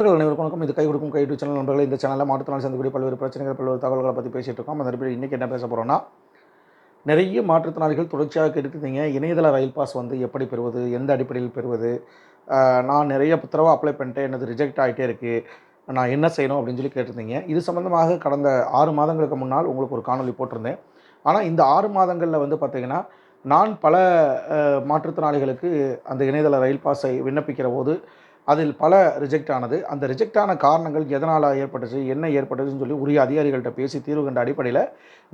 நண்பர்கள் அனைவருக்கும் வணக்கம். இது கை கொடுக்கும் கை சேனல் நண்பர்கள் இந்த சேனலில் மாற்றுத்திறனாளி சந்திக்கக்கூடிய பல்வேறு பிரச்சனைகள் பல்வேறு தகவல்களை பற்றி பேசிகிட்டு இருக்கோம். அந்த அடிப்படையில் இன்றைக்கி என்ன பேச போகிறோம்னா நிறைய மாற்றுத்திறனாளிகள் தொடர்ச்சியாக கேட்டுருந்தீங்க இணையதள ரயில் பாஸ் வந்து எப்படி பெறுவது எந்த அடிப்படையில் பெறுவது நான் நிறைய புத்தரவாக அப்ளை பண்ணிட்டேன் எனது ரிஜெக்ட் ஆகிட்டே இருக்குது நான் என்ன செய்யணும் அப்படின்னு சொல்லி கேட்டிருந்தீங்க. இது சம்மந்தமாக கடந்த ஆறு மாதங்களுக்கு முன்னால் உங்களுக்கு ஒரு காணொளி போட்டிருந்தேன். ஆனால் இந்த ஆறு மாதங்களில் வந்து பார்த்திங்கன்னா நான் பல மாற்றுத்திறனாளிகளுக்கு அந்த இணையதள ரயில் பாஸை விண்ணப்பிக்கிற போது அதில் பல ரிஜெக்ட் ஆனது. அந்த ரிஜெக்ட் ஆன காரணங்கள் எதனால் ஏற்பட்டுச்சு என்ன ஏற்பட்டதுன்னு சொல்லி உரிய அதிகாரிகள்கிட்ட பேசி தீர்வு கண்ட அடிப்படையில்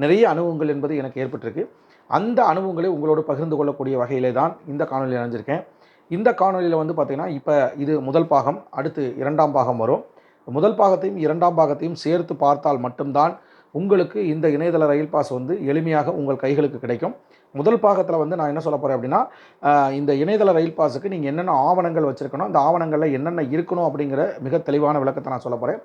நிறைய அனுபவங்கள் என்பது எனக்கு ஏற்பட்டிருக்கு. அந்த அனுபவங்களை உங்களோடு பகிர்ந்து கொள்ளக்கூடிய வகையிலே தான் இந்த காணொலியில் அணைஞ்சிருக்கேன் இந்த காணொலியில் வந்து பார்த்திங்கன்னா இப்போ இது முதல் பாகம் அடுத்து இரண்டாம் பாகம் வரும். முதல் பாகத்தையும் இரண்டாம் பாகத்தையும் சேர்த்து பார்த்தால் மட்டும்தான் உங்களுக்கு இந்த இணையதள ரயில் பாஸ் வந்து எளிமையாக உங்கள் கைகளுக்கு கிடைக்கும். முதல் பாகத்தில் வந்து நான் என்ன சொல்ல போகிறேன் அப்படின்னா இந்த இணையதள ரயில் பாஸுக்கு நீங்கள் என்னென்ன ஆவணங்கள் வச்சுருக்கணும் அந்த ஆவணங்களில் என்னென்ன இருக்கணும் அப்படிங்கிற மிக தெளிவான விளக்கத்தை நான் சொல்ல போகிறேன்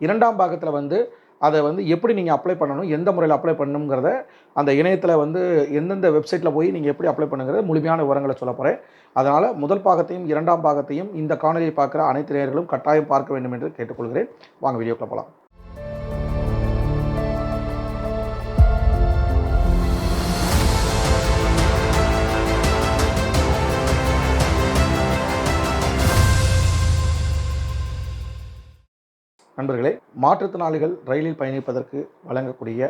இரண்டாம் பாகத்தில் வந்து அதை வந்து எப்படி நீங்கள் அப்ளை பண்ணணும் எந்த முறையில் அப்ளை பண்ணணுங்கிறத அந்த இணையத்தில் வந்து எந்தெந்த வெப்சைட்டில் போய் நீங்கள் எப்படி அப்ளை பண்ணுங்கிறத முழுமையான விவரங்களை சொல்ல போகிறேன் அதனால் முதல் பாகத்தையும் இரண்டாம் பாகத்தையும் இந்த காணொலியை பார்க்குற அனைத்து நேர்களும் கட்டாயம் பார்க்க வேண்டும் என்று கேட்டுக்கொள்கிறேன். வாங்க வீடியோக்குள்ள போகலாம் நண்பர்களே மாற்றுத்திறனாளிகள் ரயிலில் பயணிப்பதற்கு வழங்கக்கூடிய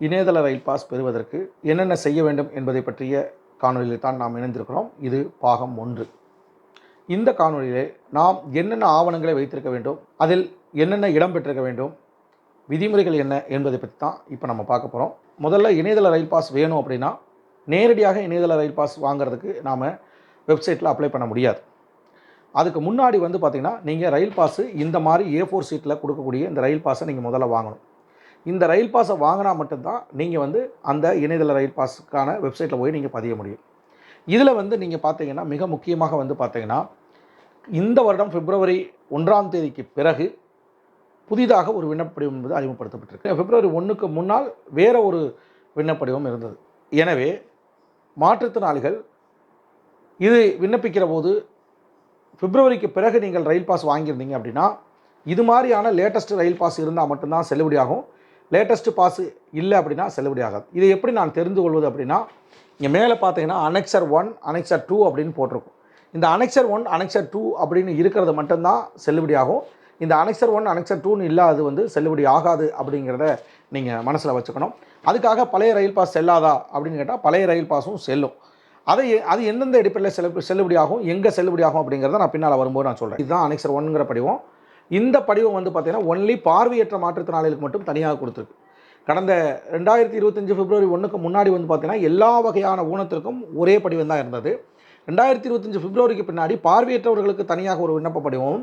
இணையதள ரயில் பாஸ் பெறுவதற்கு என்னென்ன செய்ய வேண்டும் என்பதை பற்றிய காணொலியில் தான் நாம் இணைந்திருக்கிறோம். இது பாகம் ஒன்று. இந்த காணொலியிலே நாம் என்னென்ன ஆவணங்களை வைத்திருக்க வேண்டும் அதில் என்னென்ன இடம் பெற்றிருக்க வேண்டும் விதிமுறைகள் என்ன என்பதை பற்றி தான் இப்போ நம்ம பார்க்க போகிறோம் முதல்ல இணையதள ரயில் பாஸ் வேணும் அப்படின்னா நேரடியாக இணையதள ரயில் பாஸ் வாங்குறதுக்கு நாம் வெப்சைட்டில் அப்ளை பண்ண முடியாது. அதுக்கு முன்னாடி வந்து பார்த்திங்கன்னா நீங்கள் ரயில் பாஸு இந்த மாதிரி ஏ ஃபோர் சீட்டில் கொடுக்கக்கூடிய இந்த ரயில் பாஸை நீங்கள் முதல்ல வாங்கணும். இந்த ரயில் பாஸை வாங்கினா மட்டும்தான் நீங்கள் வந்து அந்த இணையதள ரயில் பாஸுக்கான வெப்சைட்டில் போய் நீங்கள் பதிய முடியும். இதில் வந்து நீங்கள் பார்த்தீங்கன்னா மிக முக்கியமாக வந்து பார்த்தீங்கன்னா இந்த வருடம் பிப்ரவரி ஒன்றாம் தேதிக்கு பிறகு புதிதாக ஒரு விண்ணப்படிவம் என்பது அறிமுகப்படுத்தப்பட்டிருக்கு. பிப்ரவரி ஒன்றுக்கு முன்னால் வேறு ஒரு விண்ணப்படிவம் இருந்தது. எனவே மாற்றுத்திறனாளிகள் இது விண்ணப்பிக்கிற போது பிப்ரவரிக்கு பிறகு நீங்கள் ரயில் பாஸ் வாங்கியிருந்தீங்க அப்படின்னா இது மாதிரியான லேட்டஸ்ட் ரயில் பாஸ் இருந்தால் மட்டும்தான் செல்லுபடியாகும் லேட்டஸ்ட்டு பாஸ் இல்லை அப்படின்னா செல்லுபடி ஆகாது. இதை எப்படி நான் தெரிந்து கொள்வது அப்படின்னா இங்கே மேலே பார்த்தீங்கன்னா அனெக்சர் ஒன் அனெக்சர் டூ அப்படின்னு போட்டிருக்கும். இந்த அனெக்சர் ஒன் அனெக்சர் டூ அப்படின்னு இருக்கிறது மட்டும்தான் செல்லுபடி ஆகும். இந்த அனெக்சர் ஒன் அனெக்சர் டூன்னு இல்லாதது வந்து செல்லுபடி ஆகாது அப்படிங்கிறத நீங்கள் மனசில் வச்சுக்கணும். அதுக்காக பழைய ரயில் பாஸ் செல்லாதா அப்படின்னு கேட்டால் பழைய ரயில் பாஸும் செல்லும். அதை அது எந்தெந்த அடிப்படையில் செல்லு செல்லுபடியாகும் எங்கே செல்லுபடியாகும் அப்படிங்கிறத நான் பின்னால் வரும்போது நான் சொல்கிறேன் இதுதான் அனெக்சர் ஒன்றுங்கிற படிவம். இந்த படிவம் வந்து பார்த்தீங்கன்னா ஒன்லி பார்வையற்ற மாற்றுத்திறனாளிகளுக்கு மட்டும் தனியாக கொடுத்துருக்கு. கடந்த ரெண்டாயிரத்தி இருபத்தஞ்சு பிப்ரவரி ஒன்றுக்கு முன்னாடி வந்து பார்த்தீங்கன்னா எல்லா வகையான ஊனத்திற்கும் ஒரே படிவம் தான் இருந்தது. ரெண்டாயிரத்தி இருபத்தஞ்சு பிப்ரவரிக்கு பின்னாடி பார்வையற்றவர்களுக்கு தனியாக ஒரு விண்ணப்ப படிவம்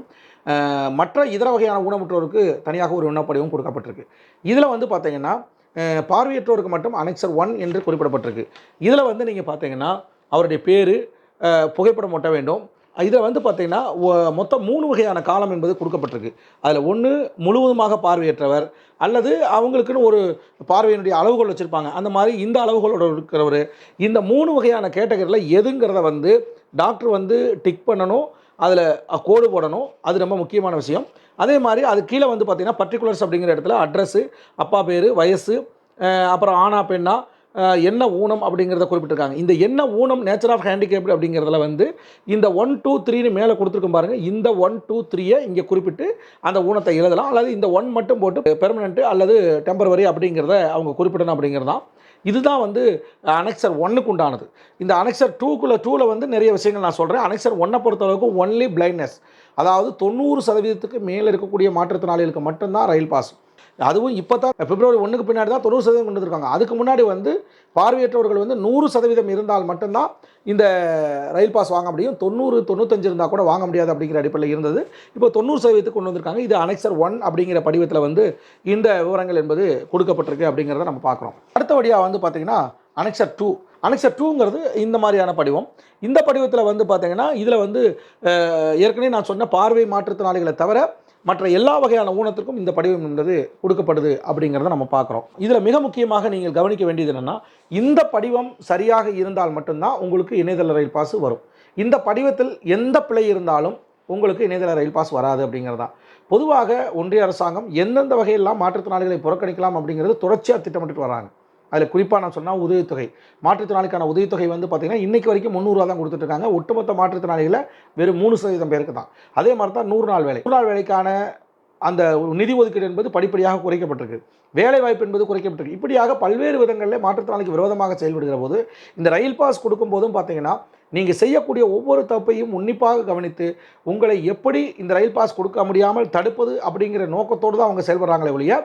மற்ற இதர வகையான ஊனமுற்றோருக்கு தனியாக ஒரு விண்ணப்ப படிவம் கொடுக்கப்பட்டிருக்கு. இதில் வந்து பார்த்தீங்கன்னா பார்வையற்றோருக்கு மட்டும் அனெக்சர் ஒன் என்று குறிப்பிடப்பட்டிருக்கு. இதில் வந்து நீங்கள் பார்த்தீங்கன்னா அவருடைய பேர் புகைப்படம் ஒட்ட வேண்டும். இதில் வந்து பார்த்தீங்கன்னா மொத்தம் மூணு வகையான காலம் என்பது கொடுக்கப்பட்டிருக்கு. அதில் ஒன்று முழுவதுமாக பார்வையற்றவர் அல்லது அவங்களுக்குன்னு ஒரு பார்வையினுடைய அளவுகோல் வச்சுருப்பாங்க. அந்த மாதிரி இந்த அளவுகளோட இருக்கிறவர். இந்த மூணு வகையான கேட்டகரியில் எதுங்கிறத வந்து டாக்டர் வந்து டிக் பண்ணணும். அதில் கோடு போடணும். அது ரொம்ப முக்கியமான விஷயம். அதே மாதிரி அது கீழே வந்து பார்த்தீங்கன்னா பர்டிகுலர்ஸ் அப்படிங்கிற இடத்துல அட்ரஸ்ஸு அப்பா பேர் வயசு அப்புறம் ஆனா பெண்ணா என்ன ஊனம் அப்படிங்கிறத குறிப்பிட்டிருக்காங்க. இந்த என்ன ஊனம் நேச்சர் ஆஃப் ஹேண்டிகேப்டு அப்படிங்கிறதுல வந்து இந்த ஒன் டூ த்ரீன்னு மேலே கொடுத்துருக்கும் பாருங்கள் இந்த ஒன் டூ த்ரீயை இங்கே குறிப்பிட்டு அந்த ஊனத்தை எழுதலாம். அல்லது இந்த ஒன் மட்டும் போட்டு பெர்மனெண்ட்டு அல்லது டெம்பரவரி அப்படிங்கிறத அவங்க குறிப்பிடணும் அப்படிங்கிறது தான் இதுதான் வந்து அனெக்சர் ஒன்னுக்கு உண்டானது. இந்த அனெக்சர் டூக்குள்ளே டூவில் வந்து நிறைய விஷயங்கள் நான் சொல்கிறேன் அனெக்சர் ஒன்னை பொறுத்தளவுக்கு ஒன்லி பிளைண்ட்னஸ் அதாவது தொண்ணூறு சதவீதத்துக்கு மேலே இருக்கக்கூடிய மாற்றுத்திறனாளிகளுக்கு மட்டும்தான் ரயில் பாஸ். அதுவும் இப்போ தான் பிப்ரவரி ஒன்றுக்கு பின்னாடி தான் தொண்ணூறு சதவீதம் கொண்டு வந்திருக்காங்க. அதுக்கு முன்னாடி வந்து பார்வையற்றவர்கள் வந்து நூறு சதவீதம் இருந்தால் மட்டும்தான் இந்த ரயில் பாஸ் வாங்க முடியும். தொண்ணூறு தொண்ணூத்தஞ்சு இருந்தால் கூட வாங்க முடியாது அப்படிங்கிற அடிப்படையில் இருந்தது. இப்போ தொண்ணூறு சதவீதத்துக்கு கொண்டு வந்திருக்காங்க. இது அனெக்சர் ஒன் அப்படிங்கிற படிவத்தில் வந்து இந்த விவரங்கள் என்பது கொடுக்கப்பட்டிருக்கு அப்படிங்கிறத நம்ம பார்க்குறோம். அடுத்தபடியாக வந்து பார்த்திங்கன்னா அனெக்சர் டூ. அனெக்சர் டூங்கிறது இந்த மாதிரியான படிவம். இந்த படிவத்தில் வந்து பார்த்தீங்கன்னா இதில் வந்து ஏற்கனவே நான் சொன்ன பார்வை மாற்றுத்திறனாளிகளை தவிர மற்ற எல்லா வகையான ஊனத்திற்கும் இந்த படிவம் என்பது கொடுக்கப்படுது அப்படிங்கிறத நம்ம பார்க்குறோம். இதில் மிக முக்கியமாக நீங்கள் கவனிக்க வேண்டியது என்னென்னா இந்த படிவம் சரியாக இருந்தால் மட்டும்தான் உங்களுக்கு இணையதள ரயில் பாஸ் வரும். இந்த படிவத்தில் எந்த பிழை இருந்தாலும் உங்களுக்கு இணையதள ரயில் பாஸ் வராது அப்படிங்கிறது. தான் பொதுவாக ஒன்றிய அரசாங்கம் எந்தெந்த வகையெல்லாம் மாற்றுத்திறனாளிகளை புறக்கணிக்கலாம் அப்படிங்கிறது தொடர்ச்சியாக திட்டமிட்டு வராங்க. அதில் குறிப்பாக நான் சொன்னால் உதவித்தொகை மாற்றுத்திறனாளிக்கான உதவித்தொகை வந்து பார்த்திங்கன்னா இன்றைக்கு வரைக்கும் முந்நூறுரூவா தான் கொடுத்துட்ருக்காங்க. ஒட்டுமொத்த மாற்றுத்திறனாளிகளை வெறும் மூணு சதவீதம் பேருக்கு தான். அதே மாதிரி தான் நூறு நாள் வேலை. நூறு நாள் வேலைக்கான அந்த நிதி ஒதுக்கீடு என்பது படிப்படியாக குறைக்கப்பட்டிருக்கு. வேலை வாய்ப்பு என்பது குறைக்கப்பட்டிருக்கு. இப்படியாக பல்வேறு விதங்களில் மாற்றுத்திறனாளிக்கு விரோதமாக செயல்படுகிற போது இந்த ரயில் பாஸ் கொடுக்கும் போதும் பார்த்தீங்கன்னா நீங்கள் செய்யக்கூடிய ஒவ்வொரு தப்பையும் உன்னிப்பாக கவனித்து உங்களை எப்படி இந்த ரயில் பாஸ் கொடுக்க முடியாமல் தடுப்பது அப்படிங்கிற நோக்கத்தோடு தான் அவங்க செயல்படுறாங்களே ஒழிய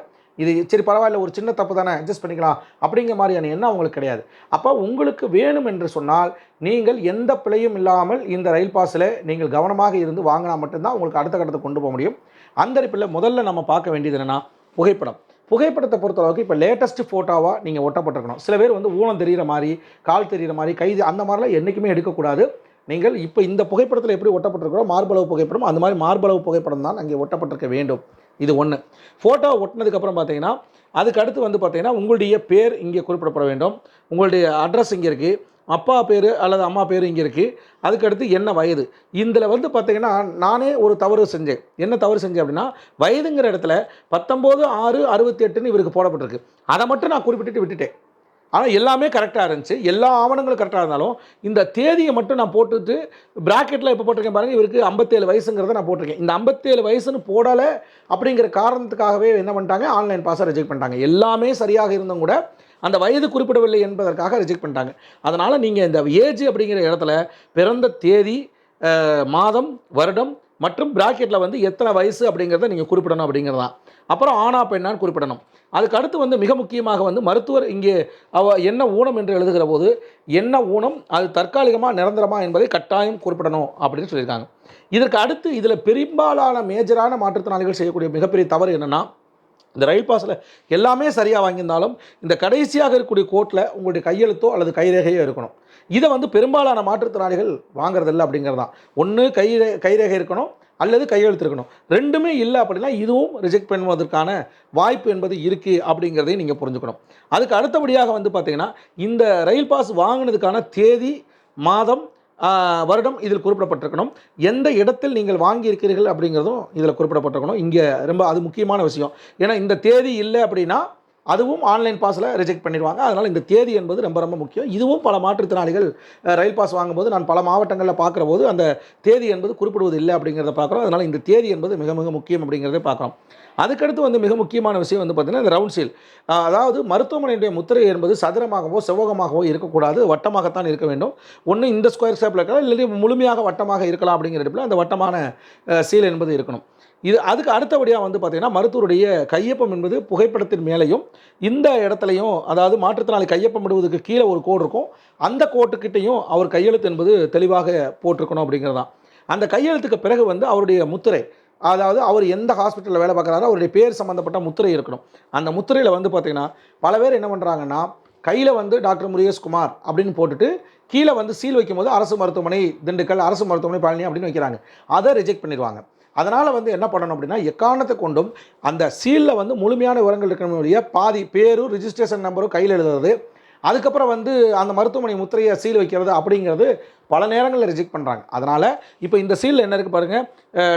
இது சரி பரவாயில்ல ஒரு சின்ன தப்பு தானே அட்ஜஸ்ட் பண்ணிக்கலாம் அப்படிங்கிற மாதிரியான எண்ணம் அவங்களுக்கு கிடையாது. அப்போ உங்களுக்கு வேணும் என்று சொன்னால் நீங்கள் எந்த பிழையும் இல்லாமல் இந்த ரயில் பாஸில் நீங்கள் கவனமாக இருந்து வாங்கினா மட்டும்தான் உங்களுக்கு அடுத்த கட்டத்தை கொண்டு போக முடியும். அந்த அடிப்பில் முதல்ல நம்ம பார்க்க வேண்டியது என்னென்னா புகைப்படம். புகைப்படத்தை பொறுத்தளவுக்கு இப்போ லேட்டஸ்ட் ஃபோட்டோவாக நீங்கள் ஒட்டப்பட்டிருக்கணும். சில பேர் வந்து ஊனம் தெரிகிற மாதிரி கால் தெரிகிற மாதிரி கைது அந்த மாதிரிலாம் என்றைக்குமே எடுக்கக்கூடாது. நீங்கள் இப்போ இந்த புகைப்படத்தில் எப்படி ஒட்டப்பட்டிருக்கிறோம் மார்பளவு புகைப்படம் அந்த மாதிரி மார்பளவு புகைப்படம் தான் அங்கே ஒட்டப்பட்டிருக்க வேண்டும். இது ஒன்று ஃபோட்டோ ஒட்டினதுக்கப்புறம் பார்த்தீங்கன்னா அதுக்கு அடுத்து வந்து பார்த்தீங்கன்னா உங்களுடைய பேர் இங்கே குறிப்பிடப்பட வேண்டும். உங்களுடைய அட்ரஸ் இங்கே இருக்குது அப்பா பேர் அல்லது அம்மா பேர் இங்கே இருக்குது அதுக்கடுத்து என்ன வயது? இதில் வந்து பார்த்தீங்கன்னா நானே ஒரு தவறு செஞ்சேன். என்ன தவறு செஞ்சேன் அப்படின்னா வயதுங்கிற இடத்துல பத்தொம்போது ஆறு அறுபத்தி எட்டுன்னு இவருக்கு போடப்பட்டிருக்கு. அதை மட்டும் நான் குறிப்பிட்டுட்டு விட்டுட்டேன். ஆனால் எல்லாமே கரெக்டாக இருந்துச்சு. எல்லா ஆவணங்களும் கரெக்டாக இருந்தாலும் இந்த தேதியை மட்டும் நான் போட்டுட்டு ப்ராக்கெட்டில் இப்போ போட்டிருக்கேன் பாருங்கள் இவருக்கு ஐம்பத்தேழு வயசுங்கிறத நான் போட்டிருக்கேன். இந்த ஐம்பத்தேழு வயசுன்னு போடலை அப்படிங்கிற காரணத்துக்காகவே என்ன பண்ணிட்டாங்க? ஆன்லைன் பாஸை ரிஜெக்ட் பண்ணிட்டாங்க. எல்லாமே சரியாக இருந்தும் கூட அந்த வயது குறிப்பிடவில்லை என்பதற்காக ரிஜெக்ட் பண்ணிட்டாங்க. அதனால் நீங்கள் இந்த ஏஜ் அப்படிங்கிற இடத்துல பிறந்த தேதி மாதம் வருடம் மற்றும் ப்ராக்கெட்டில் வந்து எத்தனை வயசு அப்படிங்கிறத நீங்கள் குறிப்பிடணும் அப்படிங்கிறதான் அப்புறம் ஆனா பெண்ணான்னு குறிப்பிடணும். அதுக்கு அடுத்து வந்து மிக முக்கியமாக வந்து மருத்துவர் இங்கே அவ என்ன ஊனம் என்று எழுதுகிற போது என்ன ஊனம்? அது தற்காலிகமாக நிரந்தரமா என்பதை கட்டாயம் குறிப்பிடணும் அப்படின்னு சொல்லியிருக்காங்க. இதற்கு அடுத்து இதில் பெரும்பாலான மேஜரான மாற்றுத்திறனாளிகள் செய்யக்கூடிய மிகப்பெரிய தவறு என்னென்னா இந்த ரயில் பாஸில் எல்லாமே சரியாக வாங்கியிருந்தாலும் இந்த கடைசியாக இருக்கக்கூடிய கோட்டில் உங்களுடைய கையெழுத்தோ அல்லது கைரேகையோ இருக்கணும். இதை வந்து பெரும்பாலான மாற்றுத்திறனாளிகள் வாங்குறதில்ல அப்படிங்கிறது தான் ஒன்று கை கைரேகை இருக்கணும் அல்லது கையெழுத்து இருக்கணும் ரெண்டுமே இல்லை அப்படின்னா இதுவும் ரிஜெக்ட் பண்ணுவதற்கான வாய்ப்பு என்பது இருக்குது அப்படிங்கிறதையும் நீங்கள் புரிஞ்சுக்கணும். அதுக்கு அடுத்தபடியாக வந்து பார்த்திங்கன்னா இந்த ரயில் பாஸ் வாங்கினதுக்கான தேதி மாதம் வருடம் இதில் குறிப்பிடப்பட்டிருக்கணும். எந்த இடத்தில் நீங்கள் வாங்கியிருக்கிறீர்கள் அப்படிங்கிறதும் இதில் குறிப்பிடப்பட்டிருக்கணும். இங்கே ரொம்ப அது முக்கியமான விஷயம். ஏன்னா இந்த தேதி இல்லை அப்படின்னா அதுவும் ஆன்லைன் பாஸில் ரிஜெக்ட் பண்ணிடுவாங்க. அதனால் இந்த தேதி என்பது ரொம்ப ரொம்ப முக்கியம். இதுவும் பல மாற்றுத்திறனாளிகள் ரயில் பாஸ் வாங்கும்போது நான் பல மாவட்டங்களில் பார்க்குற போது அந்த தேதி என்பது குறிப்பிடுவது இல்லை அப்படிங்கிறத பார்க்குறோம். அதனால் இந்த தேதி என்பது மிக மிக முக்கியம் அப்படிங்கிறத பார்க்குறோம். அதுக்கடுத்து வந்து மிக முக்கியமான விஷயம் வந்து பார்த்திங்கன்னா இந்த ரவுண்ட் சீல் அதாவது மருத்துவமனையுடைய முத்திரை என்பது சதுரமாகவோ செவ்வகமாகவோ இருக்கக்கூடாது. வட்டமாகத்தான் இருக்க வேண்டும். ஒன்று இந்த ஸ்கொயர் ஷேப்பில் இருக்கலாம் இல்லை முழுமையாக வட்டமாக இருக்கலாம் அப்படிங்கிற அந்த வட்டமான சீல் என்பது இருக்கணும். இது அதுக்கு அடுத்தபடியாக வந்து பார்த்திங்கன்னா மருத்துவருடைய கையொப்பம் என்பது புகைப்படத்தின் மேலேயும் இந்த இடத்துலையும் அதாவது மாற்றுத்திறனாளி கையொப்பம் இடுவதற்கு கீழே ஒரு கோடு இருக்கும். அந்த கோட்டுக்கிட்டையும் அவர் கையெழுத்து என்பது தெளிவாக போட்டிருக்கணும் அப்படிங்கிறது தான். அந்த கையெழுத்துக்கு பிறகு வந்து அவருடைய முத்திரை அதாவது அவர் எந்த ஹாஸ்பிட்டலில் வேலை பார்க்குறாரோ அவருடைய பேர் சம்மந்தப்பட்ட முத்திரை இருக்கணும். அந்த முத்திரையில் வந்து பார்த்திங்கன்னா பல பேர் என்ன பண்ணுறாங்கன்னா கையில் வந்து டாக்டர் முருகேஷ்குமார் அப்படின்னு போட்டுட்டு கீழே வந்து சீல் வைக்கும்போது அரசு மருத்துவமனை திண்டுக்கல் அரசு மருத்துவமனை பழனி அப்படின்னு வைக்கிறாங்க. அதை ரிஜெக்ட் பண்ணிடுவாங்க. அதனால் வந்து என்ன பண்ணணும் அப்படின்னா எக்காரணத்தை கொண்டும் அந்த சீலில் வந்து முழுமையான விவரங்கள் இருக்கக்கூடிய பாதி பேரும் ரிஜிஸ்ட்ரேஷன் நம்பரும் கையில் எழுதுறது. அதுக்கப்புறம் வந்து அந்த மருத்துவமனை முத்திரையை சீல் வைக்கிறது அப்படிங்கிறது பல நேரங்களில் ரிஜெக்ட் பண்ணுறாங்க அதனால் இப்போ இந்த சீலில் என்ன இருக்குது பாருங்கள்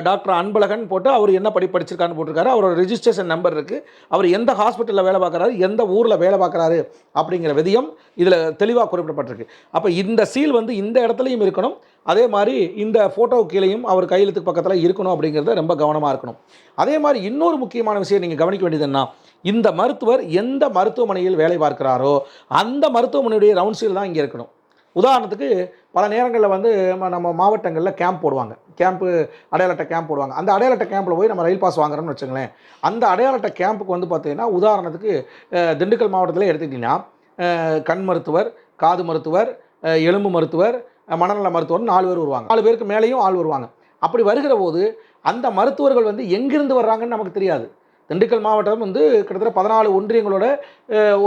டாக்டர் அன்பழகன் போட்டு அவர் என்ன படி படிச்சிருக்கான்னு போட்டிருக்காரு. அவரோட ரிஜிஸ்ட்ரேஷன் நம்பர் இருக்குது அவர் எந்த ஹாஸ்பிட்டலில் வேலை பார்க்குறாரு எந்த ஊரில் வேலை பார்க்குறாரு அப்படிங்கிற விதியம் இதில் தெளிவாக குறிப்பிடப்பட்டிருக்கு. அப்போ இந்த சீல் வந்து இந்த இடத்துலையும் இருக்கணும். அதே மாதிரி இந்த ஃபோட்டோ கீழேயும் அவர் கையெழுத்துக்கு பக்கத்தில் இருக்கணும் அப்படிங்கிறத ரொம்ப கவனமாக இருக்கணும். அதே மாதிரி இன்னொரு முக்கியமான விஷயம் நீங்கள் கவனிக்க வேண்டியது என்ன இந்த மருத்துவர் எந்த மருத்துவமனையில் வேலை பார்க்கிறாரோ அந்த மருத்துவமனையுடைய ரவுண்ட் சீல் தான் இங்கே இருக்கணும். உதாரணத்துக்கு பல நேரங்களில் வந்து நம்ம மாவட்டங்களில் கேம்ப் போடுவாங்க. கேம்ப்பு அடையாள அட்டை கேம்ப் போடுவாங்க. அந்த அடையாள அட்டை கேம்பில் போய் நம்ம ரயில் பாஸ் வாங்குறோம்னு வச்சுங்களேன் அந்த அடையாள அட்டை கேம்புக்கு வந்து பார்த்தீங்கன்னா உதாரணத்துக்கு திண்டுக்கல் மாவட்டத்தில் எடுத்துக்கிட்டிங்கன்னா கண் மருத்துவர் காது மருத்துவர் எலும்பு மருத்துவர் மனநல மருத்துவர் நாலு பேர் வருவாங்க. நாலு பேருக்கு மேலேயும் ஆள் வருவாங்க. அப்படி வருகிற போது அந்த மருத்துவர்கள் வந்து எங்கிருந்து வர்றாங்கன்னு நமக்கு தெரியாது. திண்டுக்கல் மாவட்டம் வந்து கிட்டத்தட்ட பதினாலு ஒன்றியங்களோட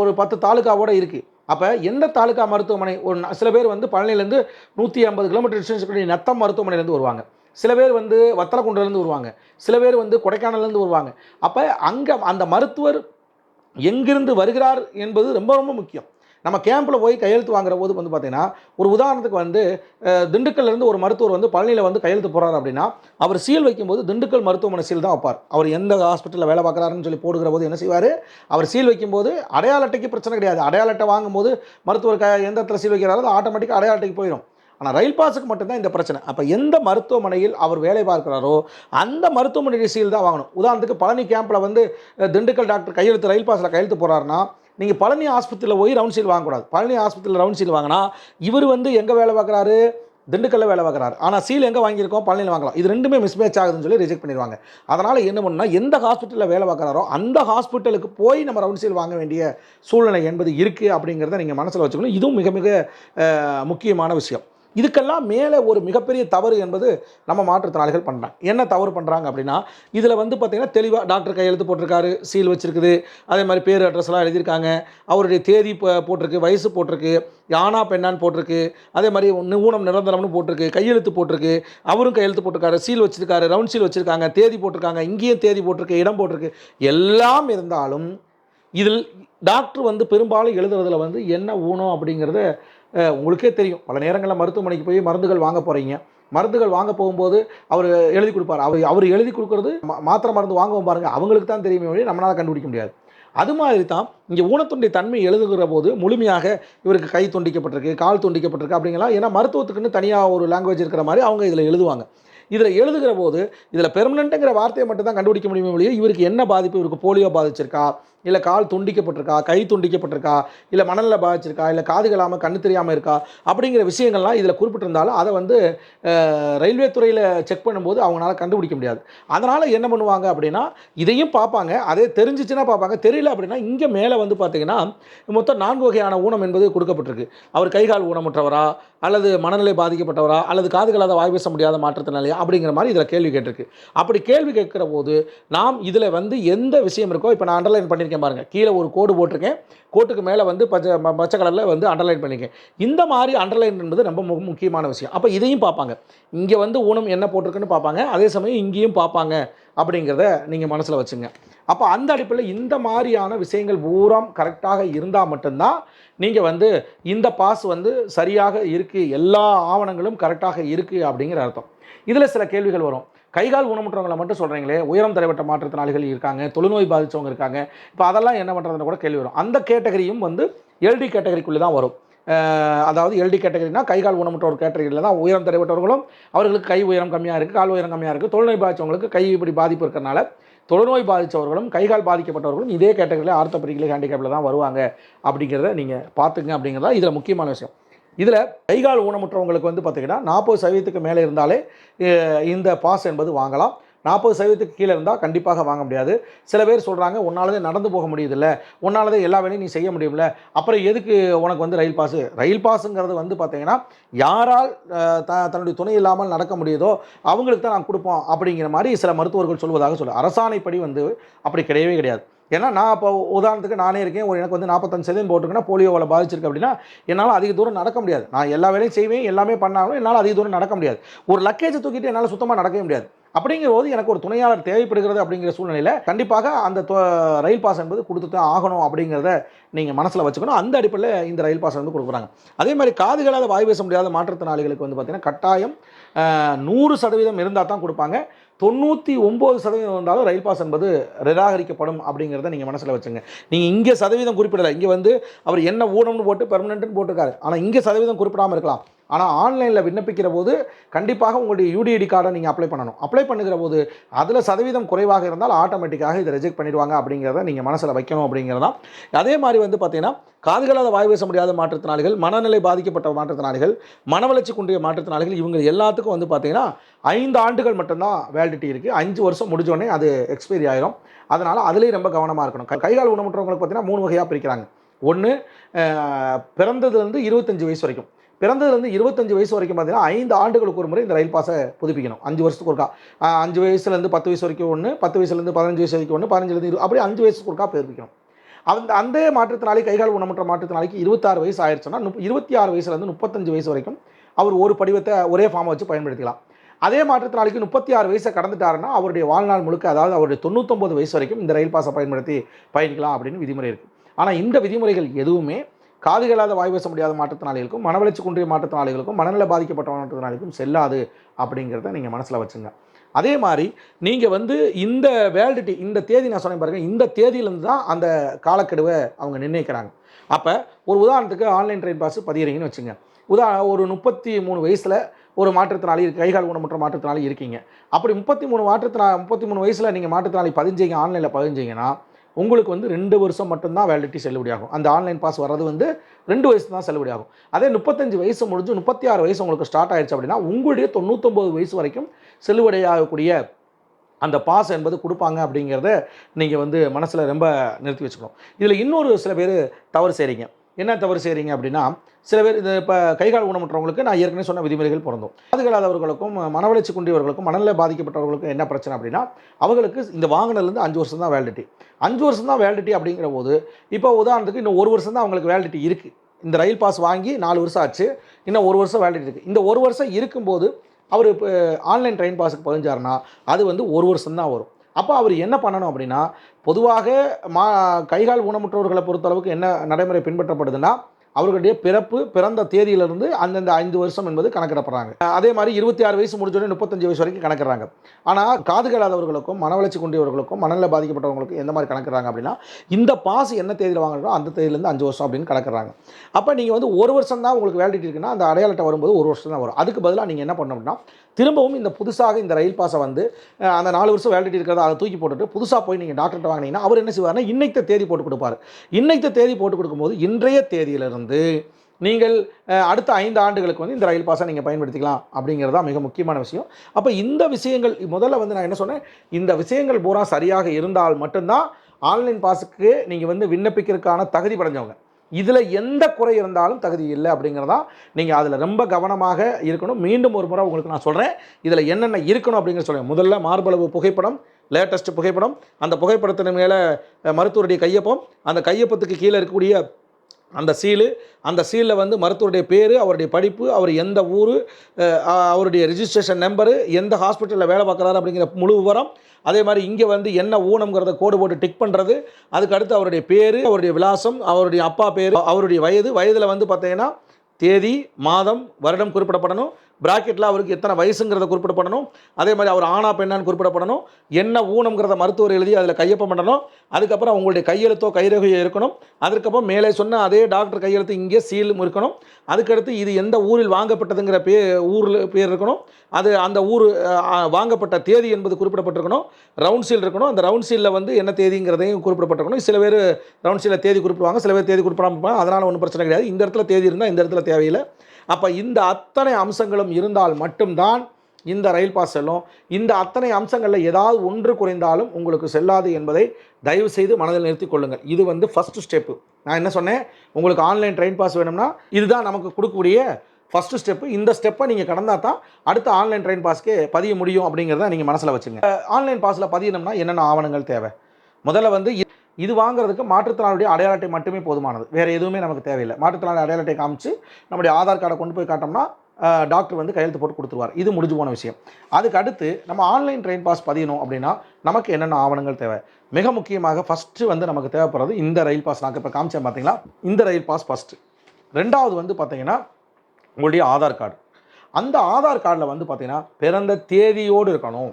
ஒரு பத்து தாலுக்காவோட இருக்குது அப்போ எந்த தாலுக்கா மருத்துவமனை ஒரு சில பேர் வந்து பழனிலேருந்து நூற்றி ஐம்பது கிலோமீட்டர் டிஸ்டன்ஸ் பண்ணி நத்தம் மருத்துவமனையிலேருந்து வருவாங்க. சில பேர் வந்து வத்தலக்குண்டிலேருந்து வருவாங்க. சில பேர் வந்து கொடைக்கானல்லேருந்து வருவாங்க. அப்போ அங்கே அந்த மருத்துவர் எங்கிருந்து வருகிறார் என்பது ரொம்ப ரொம்ப முக்கியம். நம்ம கேம்பில் போய் கையெழுத்து வாங்குற போது வந்து பார்த்தீங்கன்னா ஒரு உதாரணத்துக்கு வந்து திண்டுக்கல்லேருந்து ஒரு மருத்துவர் வந்து பழனியில் வந்து கையெழுத்து போடுறாரு அப்படின்னா அவர் சீல் வைக்கும்போது திண்டுக்கல் மருத்துவமனை சீல் தான் வைப்பார். அவர் எந்த ஹாஸ்பிட்டலில் வேலை பார்க்குறாருன்னு சொல்லி போடுகிற போது என்ன செய்வார்? அவர் சீல் வைக்கும்போது அடையாள அட்டைக்கு பிரச்சனை கிடையாது. அடையாள அட்டை வாங்கும்போது மருத்துவர் க எந்த இடத்துல சீல் வைக்கிறாரோ அது ஆட்டோமேட்டிக்காக அடையாள அட்டைக்கு போயிடும் ஆனால் ரயில் பாஸுக்கு மட்டும்தான் இந்த பிரச்சனை. அப்போ எந்த மருத்துவமனையில் அவர் வேலை பார்க்கிறாரோ அந்த மருத்துவமனை சீல் தான் வாங்கணும். உதாரணத்துக்கு பழனி கேம்பில் வந்து திண்டுக்கல் டாக்டர் கையெழுத்து ரயில் பாஸில் கையெழுத்து போகிறாருன்னா நீங்கள் பழனி ஆஸ்பத்திரியில் போய் ரவுண்ட் சீல் வாங்கக்கூடாது. பழனி ஆஸ்பத்திரியில் ரவுண்ட் சீல் வாங்கினா இவர் வந்து எங்கே வேலை பார்க்குறாரு? திண்டுக்கல்ல வேலை பார்க்குறாரு. ஆனால் சீல் எங்கே வாங்கியிருக்கோம்? பழனியில் வாங்கலாம். இது ரெண்டுமே மிஸ்மேட்ச் ஆகுதுன்னு சொல்லி ரிஜெக்ட் பண்ணிடுவாங்க. அதனால் என்ன பண்ணுன்னா எந்த ஹாஸ்பிட்டலில் வேலை பார்க்குறாரோ அந்த ஹாஸ்பிட்டலுக்கு போய் நம்ம ரவுண்ட் சீல் வாங்க வேண்டிய சூழ்நிலை என்பது இருக்குது அப்படிங்கிறத நீங்கள் மனசில் வச்சுக்கணும். இதுவும் மிக மிக முக்கியமான விஷயம். இதுக்கெல்லாம் மேலே ஒரு மிகப்பெரிய தவறு என்பது நம்ம மாற்றுத்திறனாளிகள் பண்ணுறாங்க என்ன தவறு பண்ணுறாங்க அப்படின்னா இதில் வந்து பார்த்திங்கன்னா தெளிவாக டாக்டர் கையெழுத்து போட்டிருக்காரு சீல் வச்சுருக்குது. அதே மாதிரி பேர் அட்ரஸ்லாம் எழுதியிருக்காங்க. அவருடைய தேதி போட்டிருக்கு வயசு போட்டிருக்கு யானா பெண்ணான்னு போட்டிருக்கு. அதே மாதிரி ஊனம் நிரந்தரம்னு போட்டிருக்கு கையெழுத்து போட்டிருக்கு. அவரும் கையெழுத்து போட்டிருக்காரு சீல் வச்சுருக்காரு ரவுண்ட் சீல் வச்சுருக்காங்க தேதி போட்டிருக்காங்க இங்கேயும் தேதி போட்டிருக்கு இடம் போட்டிருக்கு. எல்லாம் இருந்தாலும் இதில் டாக்டர் வந்து பெரும்பாலும் எழுதுறதுல வந்து என்ன ஊனம் அப்படிங்கிறத உங்களுக்கே தெரியும். பல நேரங்களில் மருத்துவமனைக்கு போய் மருந்துகள் வாங்க போகிறீங்க மருந்துகள் வாங்க போகும்போது அவர் எழுதி கொடுப்பார். அவர் அவர் எழுதி கொடுக்கறது மா- மாத்திரை மருந்து வாங்குவோம் பாருங்கள் அவங்களுக்கு தான் தெரியுமே வழி நம்மளால் கண்டுபிடிக்க முடியாது. அது மாதிரி தான் இங்கே ஊனத்துடைய தன்மை எழுதுகிற போது முழுமையாக இவருக்கு கை துண்டிக்கப்பட்டிருக்கு கால் துண்டிக்கப்பட்டிருக்கு அப்படிங்கலாம் ஏன்னா மருத்துவத்துக்குன்னு தனியாக ஒரு லாங்குவேஜ் இருக்கிற மாதிரி அவங்க இதில் எழுதுவாங்க. இதில் எழுதுகிற போது இதில் பெர்மனண்ட்டுங்கிற வார்த்தையை மட்டும் தான் கண்டுபிடிக்க முடியுமே ஒழிய இவருக்கு என்ன பாதிப்பு? இவருக்கு போலியோ பாதிச்சிருக்கா? இல்லை கால் துண்டிக்கப்பட்டிருக்கா கை துண்டிக்கப்பட்டிருக்கா இல்லை மணலில் பாதிச்சிருக்கா இல்லை காது கேளாமல் கண்ணு தெரியாமல் இருக்கா? அப்படிங்கிற விஷயங்கள்லாம் இதில் குறிப்பிட்டிருந்தாலும் அதை வந்து ரயில்வே துறையில் செக் பண்ணும்போது அவங்களால கண்டுபிடிக்க முடியாது. அதனால் என்ன பண்ணுவாங்க அப்படின்னா இதையும் பார்ப்பாங்க. அதே தெரிஞ்சிச்சுன்னா பார்ப்பாங்க. தெரியல அப்படின்னா இங்கே மேலே வந்து பார்த்தீங்கன்னா மொத்தம் நான்கு வகையான ஊனம் என்பது கொடுக்கப்பட்டிருக்கு. அவர் கைகால் ஊனமுற்றவரா அல்லது மனநிலை பாதிக்கப்பட்டவரா அல்லது காதுகளாத வாய் பேச முடியாத மாற்றத்தினாலையா அப்படிங்கிற மாதிரி இதில் கேள்வி கேட்டிருக்கு. அப்படி கேள்வி கேட்கிற போது நாம் இதில் வந்து எந்த விஷயம் இருக்கோ இப்போ நான் அண்டர்லைன் பண்ணியிருக்கேன் பாருங்கள் கீழே ஒரு கோடு போட்டிருக்கேன். கோட்டுக்கு மேலே வந்து பச்சை பச்சை கலரில் வந்து அண்டர்லைன் பண்ணியிருக்கேன் இந்த மாதிரி அண்டர்லைன் என்பது ரொம்ப மு- முக்கியமான விஷயம். அப்போ இதையும் பார்ப்பாங்க. இங்கே வந்து ஊனம் என்ன போட்டிருக்குன்னு பார்ப்பாங்க. அதே சமயம் இங்கேயும் பார்ப்பாங்க அப்படிங்கிறத நீங்கள் மனசில் வச்சுங்க. அப்போ அந்த அடிப்படையில் இந்த மாதிரியான விஷயங்கள் பூராம் கரெக்டாக இருந்தால் மட்டும்தான் நீங்கள் வந்து இந்த பாஸ் வந்து சரியாக இருக்குது எல்லா ஆவணங்களும் கரெக்டாக இருக்குது அப்படிங்கிற அர்த்தம். இதில் சில கேள்விகள் வரும். கைகால் ஊனமுற்றவங்களை மட்டும் சொல்கிறீங்களே உயரம் தலைவட்ட மாற்றுத்திறனாளிகள் இருக்காங்க தொழுநோய் பாதித்தவங்க இருக்காங்க. இப்போ அதெல்லாம் என்ன பண்ணுறதுன்னு கூட கேள்வி வரும். அந்த கேட்டகரியும் வந்து எல்டி கேட்டகரிக்குள்ளே தான் வரும். அதாவது எல்டி கேட்டகரினா கைகால் ஊனமுற்றவர் கேட்டகரியில் தான் உயரம் தரைப்பட்டவர்களும் அவர்களுக்கு கை உயரம் கம்மியாக இருக்குது கால் உயரம் கம்மியாக இருக்குது தொழுநோய் பாதித்தவங்களுக்கு கை இப்படி பாதிப்பு இருக்கிறனால தொழுநோய் பாதித்தவர்களும் கைகால் பாதிக்கப்பட்டவர்களும் இதே கேட்டகரியில் ஆர்த்தோபெடிக்கலி ஹேண்டிகேப்பில் தான் வருவாங்க. அப்படிங்கிறத நீங்கள் பார்த்துங்க அப்படிங்கிறதா இதில் முக்கியமான விஷயம். இதில் கைகால் ஊனமுற்றவங்களுக்கு வந்து பார்த்திங்கன்னா நாற்பது சதவீதத்துக்கு மேலே இருந்தாலே இந்த பாஸ் என்பது வாங்கலாம். நாற்பது சதவீதத்துக்கு கீழே இருந்தால் கண்டிப்பாக வாங்க முடியாது. சில பேர் சொல்கிறாங்க உன்னாலதே நடந்து போக முடியுதில்ல. உன்னாலதே எல்லா வேலையும் நீ செய்ய முடியும்ல. அப்புறம் எதுக்கு உனக்கு வந்து ரயில் பாஸு? ரயில் பாஸுங்கிறது வந்து பார்த்தீங்கன்னா யாரால் த தன்னுடைய துணை இல்லாமல் நடக்க முடியுதோ அவங்களுக்கு தான் நான் கொடுப்போம் அப்படிங்கிற மாதிரி சில மருத்துவர்கள் சொல்வதாக சொல்லு அரசாணைப்படி வந்து அப்படி கிடையவே கிடையாது. ஏன்னா நான் இப்போ உதாரணத்துக்கு நானே இருக்கேன் ஒரு எனக்கு வந்து நாற்பத்தஞ்சு சதவீதம் போட்டிருக்கேன்னா போலியோவில் பாதிச்சிருக்கு அப்படின்னா என்னால் அதிக தூரம் நடக்க முடியாது. நான் எல்லா வேலையும் செய்வேன் எல்லாமே பண்ணாலும் என்னால் அதிக தூரம் நடக்க முடியாது. ஒரு லக்கேஜை தூக்கிட்டு என்னால் சுத்தமாக நடக்கவே முடியாது. அப்படிங்கிற போது எனக்கு ஒரு துணையாளர் தேவைப்படுகிறது அப்படிங்கிற சூழ்நிலையில் கண்டிப்பாக அந்த தொ- ரயில் பாஸ் என்பது கொடுத்து தான் ஆகணும் அப்படிங்கிறத நீங்கள் மனசில் வச்சுக்கணும். அந்த அடிப்படையில் இந்த ரயில் பாஸ் வந்து கொடுக்குறாங்க அதே மாதிரி காதுகளால் வாய் பேச முடியாத மாற்றுத்திறனாளிகளுக்கு வந்து பார்த்திங்கன்னா கட்டாயம் நூறு சதவீதம் இருந்தால் தான் கொடுப்பாங்க. தொண்ணூற்றி ஒம்பது சதவீதம் இருந்தாலும் ரயில் பாஸ் என்பது நிராகரிக்கப்படும் அப்படிங்கிறத நீங்கள் மனசில் வச்சுங்க. நீங்கள் இங்கே சதவீதம் குறிப்பிடலை. இங்கே வந்து அவர் என்ன ஊனம்னு போட்டு பெர்மனெண்ட்னு போட்டிருக்காரு. ஆனால் இங்கே சதவீதம் குறிப்பிடாமல் இருக்கலாம். ஆனால் ஆன்லைனில் விண்ணப்பிக்கிற போது கண்டிப்பாக உங்களுடைய யூடிஐடி கார்டை நீங்கள் அப்ளை பண்ணணும். அப்ளை பண்ணுகிற போது அதில் சதவீதம் குறைவாக இருந்தால் ஆட்டோமேட்டிக்காக இதை ரிஜெக்ட் பண்ணிடுவாங்க அப்படிங்கிறத நீங்கள் மனசில் வைக்கணும் அப்படிங்கிறதான் அதே மாதிரி வந்து பார்த்தீங்கன்னா காதுகளால் வாய் பேச முடியாத மாற்றுத்திறனாளிகள் மனநிலை பாதிக்கப்பட்ட மாற்றுத்திறனாளிகள் மனவளர்ச்சி குன்றிய மாற்றுத்திறனாளிகள் இவங்க எல்லாத்துக்கும் வந்து பார்த்தீங்கன்னா ஐந்து ஆண்டுகள் மட்டும்தான் வேலிடிட்டி இருக்குது அஞ்சு வருஷம் முடிஞ்சோடனே அது எக்ஸ்பைரி ஆயிரும். அதனால் அதுலேயும் ரொம்ப கவனமாக இருக்கணும். கை- கைகால் ஊனமுற்றவங்களுக்கு பார்த்தீங்கன்னா மூணு வகையாக பிரிக்கிறாங்க. ஒன்று பிறந்ததுலேருந்து இருபத்தஞ்சு வயசு வரைக்கும். பிறந்ததுலேருந்து இருபத்தஞ்சு வயசு வரைக்கும் பார்த்தீங்கன்னா ஐந்து ஆண்டுகளுக்கு ஒரு முறை இந்த ரயில் பாஸை புதுப்பிக்கணும். அஞ்சு வருஷத்துக்கு ஒருக்கா. அஞ்சு வயசுலேருந்து பத்து வயசு வரைக்கும் ஒன்று பத்து வயசுலேருந்து பதினஞ்சு வயசு வரைக்கும் ஒன்று பதினஞ்சுலேருந்து இரு அப்படி அஞ்சு வயசுக்கு ஒருக்கா புதுப்பிக்கணும். அந்த அந்த மாற்றுத்திறனாளி கைகால் ஊனமுற்ற மாற்றுத்திறனாளிக்கு இருபத்தாறு வயசு ஆயிடுச்சுன்னா முப் இருபத்தி ஆறு வயசுலேருந்து முப்பத்தஞ்சு வயசு வரைக்கும் அவர் ஒரு படிவத்தை ஒரே ஃபார்மை வச்சு பயன்படுத்திக்கலாம். அதே மாற்றுத்திறனாளிக்கு முப்பத்தி ஆறு வயசை கடந்துட்டாருன்னா அவருடைய வாழ்நாள் முழுக்க அதாவது அவருடைய தொண்ணூத்தொம்பது வயசு வரைக்கும் இந்த ரயில் பாஸை பயன்படுத்தி பயணிக்கலாம் அப்படின்னு விதிமுறை இருக்குது ஆனால் இந்த விதிமுறைகள் எதுவுமே காது கேளாத வாய் பேச முடியாத மாற்றுத்திறனாளிகளுக்கும் மனவளர்ச்சி குன்றிய மாற்றுத்திறனாளிகளுக்கும் மனநல பாதிக்கப்பட்ட மாற்றுத்திறனாளிகளுக்கும் செல்லாது அப்படிங்கிறத நீங்கள் மனசில் வச்சுங்க. அதே மாதிரி நீங்கள் வந்து இந்த வேலிடிட்டி இந்த தேதி நான் சொன்னேன் பாருங்கள் இந்த தேதியிலேருந்து தான் அந்த காலக்கெடுவை அவங்க நிர்ணயிக்கிறாங்க. அப்போ ஒரு உதாரணத்துக்கு ஆன்லைன் ட்ரெயின் பாஸ் பதிகிறீங்கன்னு வச்சுங்க. உதா ஒரு முப்பத்தி மூணு வயசில் ஒரு மாற்றுத்திறனாளி இருக்கு கைகால் ஊனமுற்ற மாற்றுத்திறனாளி இருக்கீங்க. அப்படி முப்பத்தி மூணு மாற்றுத்திறா முப்பத்தி மூணு வயசில் நீங்கள் மாற்றுத்திறனாளி பதிஞ்சீங்க ஆன்லைனில் பதிஞ்சீங்கன்னா உங்களுக்கு வந்து ரெண்டு வருஷம் மட்டும்தான் வேலிடிட்டி செல்லுபடியாகும் அந்த ஆன்லைன் பாஸ் வர்றது வந்து ரெண்டு வயசு தான் செல்லுபடியாகும் அதே முப்பத்தஞ்சு வயசு முடிஞ்சு முப்பத்தி ஆறு வயசு உங்களுக்கு ஸ்டார்ட் ஆயிடுச்சு அப்படின்னா உங்களுடைய தொண்ணூத்தொம்பது வயசு வரைக்கும் செல்லுபடியாகக்கூடிய அந்த பாஸ் என்பது கொடுப்பாங்க அப்படிங்கிறத நீங்கள் வந்து மனசில் ரொம்ப நிறுத்தி வச்சுக்கணும். இதில் இன்னொரு சில பேர் தவறு செய்கிறீங்க என்ன தவறு செய்கிறீங்க அப்படின்னா சில பேர் இது இப்போ கைகால் ஊனமுற்றவங்களுக்கு நான் ஏற்கனவே சொன்ன விதிமுறைகள் பிறந்தோம் பாதுகாலாதவர்களுக்கும் மனவளர்ச்சி குன்றியவர்களுக்கும் மனநிலை பாதிக்கப்பட்டவர்களுக்கும் என்ன பிரச்சனை அப்படின்னா அவங்களுக்கு இந்த வாங்கினதுலேருந்து அஞ்சு வருஷம் தான் வேலிடிட்டி அஞ்சு வருஷம் தான் வேலிடிட்டி அப்படிங்கிற போது இப்போ உதாரணத்துக்கு இன்னும் ஒரு வருஷம் தான் அவங்களுக்கு வேலிடிட்டி இருக்குது இந்த ரயில் பாஸ் வாங்கி நாலு வருஷம் ஆச்சு இன்னும் ஒரு வருஷம் வேலிடிட்டி இருக்குது இந்த ஒரு வருஷம் இருக்கும்போது அவர் இப்போ ஆன்லைன் ட்ரெயின் பாஸுக்கு பதிஞ்சாருன்னா அது வந்து ஒரு வருஷம் தான் வரும். அப்போ அவர் என்ன பண்ணணும் அப்படின்னா பொதுவாக மா கைகால் ஊனமுற்றவர்களை பொறுத்தளவுக்கு என்ன நடைமுறை பின்பற்றப்படுதுன்னா அவர்களுடைய பிறப்பு பிறந்த தேதியிலிருந்து அந்தந்த ஐந்து வருஷம் என்பது கணக்கிடப்படுறாங்க. அதே மாதிரி இருபத்தி ஆறு வயசு முடிஞ்சோடனே முப்பத்தஞ்சு வயசு வரைக்கும் கணக்கிடுறாங்க. ஆனால் காது கேளாதவர்களுக்கும் மனவளர்ச்சி கொண்டியவர்களுக்கும் மனநல பாதிக்கப்பட்டவங்களுக்கும் எந்த மாதிரி கணக்கிடுறாங்க அப்படின்னா இந்த பாஸ் என்ன தேதியில் வாங்குறோம் அந்த தேதியிலேருந்து அஞ்சு வருஷம் அப்படின்னு கணக்கிடுறாங்க. அப்போ நீங்கள் வந்து ஒரு வருஷம் தான் உங்களுக்கு வேலிடிட்டி இருக்குன்னா அந்த அடையாளத்தை வரும்போது ஒரு வருஷம் தான் வரும். அதுக்கு பதிலாக நீங்கள் என்ன பண்ணணும் அப்படின்னா திரும்பவும் இந்த புதுசாக இந்த ரயில் பாஸை வந்து அந்த நாலு வருஷம் வேலிடிட்டி இருக்கிறத அதை தூக்கி போட்டுட்டு புதுசாக போய் நீங்கள் டாக்டர்கிட்ட வாங்கினீங்கன்னா அவர் என்ன செய்வார்னா இன்னைக்கு தேதி போட்டு கொடுப்பாரு. இன்னைக்கு தேதி போட்டு கொடுக்கும்போது இன்றைய தேதியிலிருந்து நீங்கள் அடுத்த ஐந்து ஆண்டுகளுக்கு வந்து இந்த ரயில் பாஸை நீங்கள் பயன்படுத்திக்கலாம் அப்படிங்கிறது தான் மிக முக்கியமான விஷயம். அப்போ இந்த விஷயங்கள் முதல்ல வந்து நான் என்ன சொன்னேன்? இந்த விஷயங்கள் பூரா சரியாக இருந்தால் மட்டும்தான் ஆன்லைன் பாஸுக்கு நீங்கள் வந்து விண்ணப்பிக்கிறதுக்கான தகுதி படைஞ்சவங்க இதில் எந்த குறை இருந்தாலும் தகுதி இல்லை அப்படிங்கிறதா நீங்கள் அதில் ரொம்ப கவனமாக இருக்கணும். மீண்டும் ஒரு முறை உங்களுக்கு நான் சொல்கிறேன் இதில் என்னென்ன இருக்கணும் அப்படிங்கிற சொல்கிறேன் முதல்ல மார்பளவு புகைப்படம் லேட்டஸ்ட் புகைப்படம். அந்த புகைப்படத்தின் மேலே மருத்துவருடைய கையொப்பம். அந்த கையொப்பத்துக்கு கீழே இருக்கக்கூடிய அந்த சீலு அந்த சீலில் வந்து மருத்துவருடைய பேர் அவருடைய படிப்பு அவர் எந்த ஊர் அவருடைய ரிஜிஸ்ட்ரேஷன் நம்பரு எந்த ஹாஸ்பிட்டலில் வேலை பார்க்குறாரு அப்படிங்கிற முழு விவரம் அதே மாதிரி இங்கே வந்து என்ன ஊனம்ங்கிறத கோடு போட்டு டிக் பண்ணுறது அதுக்கு அடுத்து அவருடைய பேர் அவருடைய விலாசம் அவருடைய அப்பா பேர் அவருடைய வயது வயதில் வந்து பார்த்தீங்கன்னா தேதி மாதம் வருடம் குறிப்பிடப்படணும். பிராக்கெட்டில் அவருக்கு எத்தனை வயசுங்கிறத குறிப்பிடப்படணும் அதே மாதிரி அவர் ஆணா பெண்ணான்னு குறிப்பிடப்படணும் என்ன ஊனம்ங்கிறத மருத்துவர் எழுதி அதில் கையொப்பம் பண்ணணும். அதுக்கப்புறம் அவங்களுடைய கையெழுத்தோ கைரேகையோ இருக்கணும். அதுக்கப்புறம் மேலே சொன்ன அதே டாக்டர் கையெழுத்து இங்கே சீலும் இருக்கணும். அதுக்கடுத்து இது எந்த ஊரில் வாங்கப்பட்டதுங்கிற பே ஊரில் பேர் இருக்கணும். அது அந்த ஊர் வாங்கப்பட்ட தேதி என்பது குறிப்பிடப்பட்டிருக்கணும். ரவுண்ட் சீல் இருக்கணும். அந்த ரவுண்ட் சீலில் வந்து என்ன தேதிங்கிறதையும் குறிப்பிடப்பட்டிருக்கணும். சில பேர் ரவுண்ட் சீலில் தேதி குறிப்பிடுவாங்க. சில பேர் தேதி குறிப்பிடாமல் அதனால் ஒன்றும் பிரச்சனை கிடையாது. இந்த இடத்துல தேதி இருந்தால் இந்த இடத்துல தேவையில்லை. அப்போ இந்த அத்தனை அம்சங்களும் இருந்தால் மட்டும்தான் இந்த ரயில் பாஸ் செல்லும். இந்த அத்தனை அம்சங்களில் ஏதாவது ஒன்று குறைந்தாலும் உங்களுக்கு செல்லாது என்பதை தயவு செய்து மனதில் நிறுத்திக் கொள்ளுங்கள். இது வந்து ஃபஸ்ட்டு ஸ்டெப்பு நான் என்ன சொன்னேன்? உங்களுக்கு ஆன்லைன் ட்ரெயின் பாஸ் வேணும்னா இதுதான் நமக்கு கொடுக்கக்கூடிய ஃபஸ்ட்டு ஸ்டெப்பு இந்த ஸ்டெப்பை நீங்கள் கடந்தா தான் அடுத்த ஆன்லைன் ட்ரெயின் பாஸ்க்கு பதிய முடியும் அப்படிங்கிறத நீங்கள் மனசில் வச்சுங்க. ஆன்லைன் பாஸில் பதியணும்னா என்னென்ன ஆவணங்கள் தேவை? முதல்ல வந்து இது வாங்குறதுக்கு மாற்றுத்திறனாளுடைய அடையாள அட்டை மட்டுமே போதுமானது. வேறு எதுவுமே நமக்கு தேவையில்லை. மாற்றுத்திறனாளி அடையாள அட்டை காமிச்சு நம்முடைய ஆதார் கார்டை கொண்டு போய் காட்டோம்னா டாக்டர் வந்து கையெழுத்து போட்டு கொடுத்துருவார். இது முடிஞ்சு போன விஷயம். அதுக்கு அடுத்து நம்ம ஆன்லைன் ட்ரெயின் பாஸ் பதியணும் அப்படின்னா நமக்கு என்னென்ன ஆவணங்கள் தேவை? மிக முக்கியமாக ஃபஸ்ட்டு வந்து நமக்கு தேவைப்படுறது இந்த ரயில் பாஸ். நாங்கள் இப்போ காமிச்சேன் பார்த்தீங்களா இந்த ரயில் பாஸ் ஃபஸ்ட்டு ரெண்டாவது வந்து பார்த்தீங்கன்னா உங்களுடைய ஆதார் கார்டு. அந்த ஆதார் கார்டில் வந்து பார்த்தீங்கன்னா பிறந்த தேதியோடு இருக்கணும்.